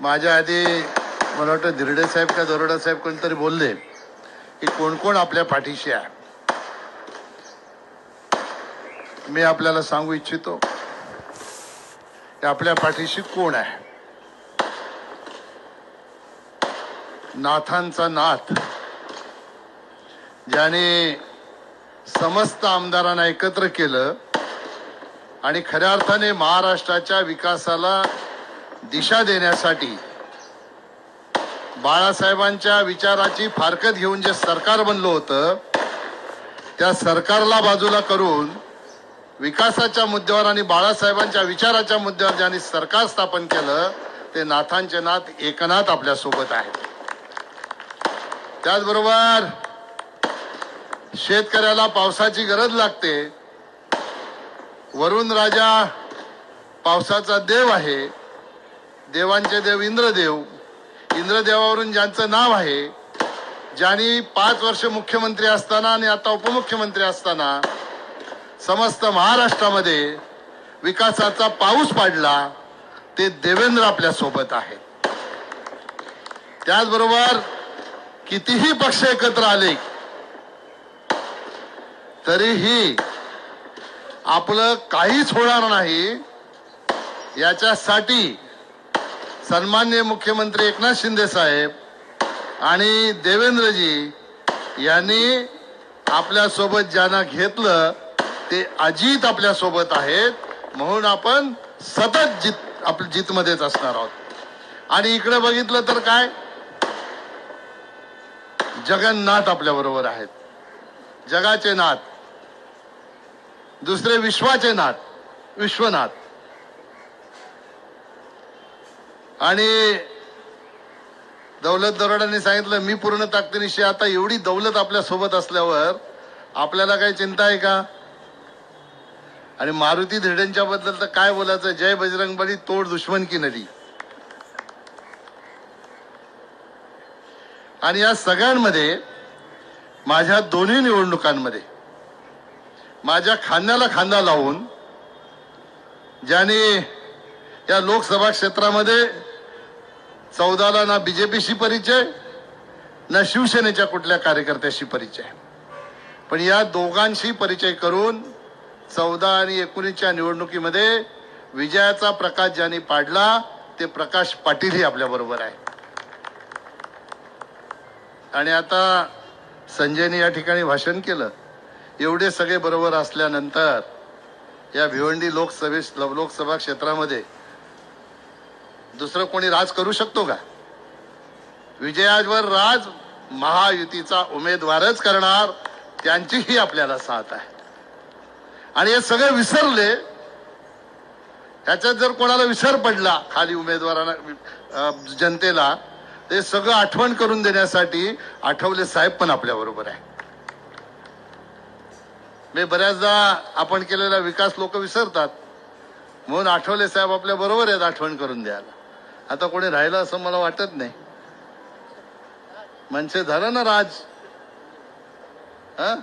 माझ्या आधी मला वाटतं धिरडे साहेब का दरोडा साहेब कोणतरी बोलले की कोण कोण आपल्या पाठीशी आहे. मी आपल्याला सांगू इच्छितो की आपल्या पाठीशी कोण आहे. नाथांचा नाथ. ज्याने समस्त आमदारांना एकत्र केलं आणि खऱ्या अर्थाने महाराष्ट्राच्या विकासाला दिशा देण्यासाठी बाळासाहेबांच्या विचाराची फारकत घेऊन जे सरकार बनलं होतं त्या सरकारला बाजूला करून विकासाच्या मुद्द्यावर आणि बाळासाहेबांच्या विचाराच्या मुद्द्यावर ज्यांनी सरकार स्थापन केलं ते नाथांचे नाथ एकनाथ आपल्यासोबत आहेत. त्याचबरोबर शेतकऱ्याला पावसाची गरज लागते. वरुण राजा पावसाचा देव आहे. देवांचे देव इंद्रदेव. इंद्रदेवावरून ज्यांचं नाव आहे ज्यांनी पाच वर्ष मुख्यमंत्री असताना आणि आता उपमुख्यमंत्री असताना समस्त महाराष्ट्रामध्ये विकासाचा पाऊस पाडला ते देवेंद्र आपल्यासोबत आहेत. त्याचबरोबर कितीही पक्ष एकत्र आले तरीही आपलं काहीच होणार नाही याच्यासाठी सन्मान्य मुख्यमंत्री एकनाथ शिंदे साहेब आणि देवेंद्रजी यांनी आपल्यासोबत ज्यांना घेतलं ते अजित आपल्यासोबत आहेत म्हणून आपण सतत जित आप जितमध्येच असणार आहोत. आणि इकडे बघितलं तर काय? जगन्नाथ आपल्याबरोबर आहेत. जगाचे नाथ. दुसरे विश्वाचे नाथ. विश्वनाथ. आणि दौलत दरोड्यांनी सांगितलं मी पूर्ण ताकदीनिशी आता एवढी दौलत आपल्यासोबत असल्यावर आपल्याला काही चिंता आहे का? आणि मारुती धिडेंच्या बद्दल तर काय बोलायचं? जय बजरंगबली तोड दुश्मन की नदी? आणि या सगळ्यांमध्ये माझ्या दोन्ही निवडणुकांमध्ये माझ्या खांद्याला खांदा लावून ज्याने या लोकसभा क्षेत्रामध्ये चौदाला ना बीजेपीशी परिचय ना शिवसेनेच्या कुठल्या कार्यकर्त्याशी परिचय. पण या दोघांशी परिचय करून चौदा आणि एकोणीसच्या निवडणुकीमध्ये विजयाचा प्रकाश ज्यांनी पाडला ते प्रकाश पाटीलही आपल्याबरोबर आहे. आणि आता संजयने या ठिकाणी भाषण केलं. एवढे सगळे बरोबर असल्यानंतर या भिवंडी लोकसभे लोकसभा क्षेत्रामध्ये दुसरं कोणी राज करू शकतो का? विजयावर राज महायुतीचा उमेदवारच करणार त्यांचीही आपल्याला साथ आहे. आणि हे सगळे विसरले त्याच्यात जर कोणाला विसर पडला खाली उमेदवारांना जनतेला ते सगळं आठवण करून देण्यासाठी आठवले साहेब पण आपल्या बरोबर आहे. मी बऱ्याचदा आपण केलेला विकास लोक विसरतात. म्हणून आठवले साहेब आपल्या बरोबर आहेत आठवण करून द्यायला. आता कोणी राहिलं असं मला वाटत नाही. म्हणजे झालं ना राज. हा?